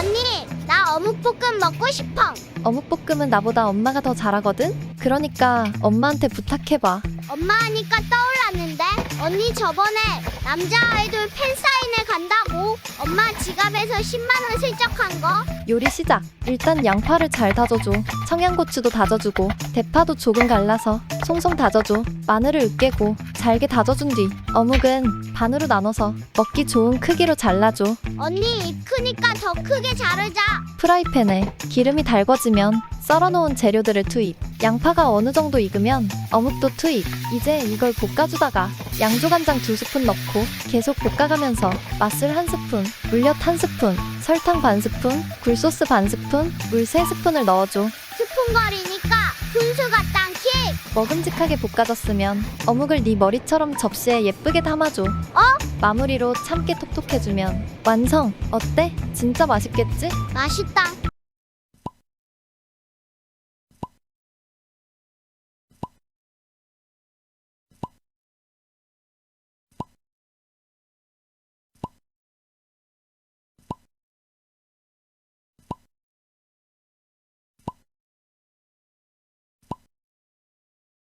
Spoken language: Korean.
언니, 나 어묵볶음 먹고 싶어. 어묵볶음은 나보다 엄마가 더 잘하거든? 그러니까 엄마한테 부탁해봐. 엄마 하니까 떠올랐는데 언니 저번에 남자 아이돌 팬 사인회 간다고 엄마 지갑에서 10만 원 슬쩍한 거 요리 시작. 일단 양파를 잘 다져줘. 청양고추도 다져주고 대파도 조금 갈라서 송송 다져줘. 마늘을 으깨고 잘게 다져준 뒤 어묵은 반으로 나눠서 먹기 좋은 크기로 잘라줘. 언니 입 크니까 더 크게 자르자 프라이팬에 기름이 달궈지면 썰어놓은 재료들을 투입. 양파가 어느 정도 익으면 어묵도 투입. 이제 이걸 볶아주다가 양조간장 두 스푼 넣고 계속 볶아가면서 맛술 한 스푼, 물엿 한 스푼, 설탕 반 스푼, 굴소스 반 스푼, 물 세 스푼을 넣어줘. 스푼거리니까 분수가 땅킥 먹음직하게 볶아졌으면 어묵을 네 머리처럼 접시에 예쁘게 담아줘. 어? 마무리로 참깨 톡톡해주면 완성. 어때? 진짜 맛있겠지? 맛있다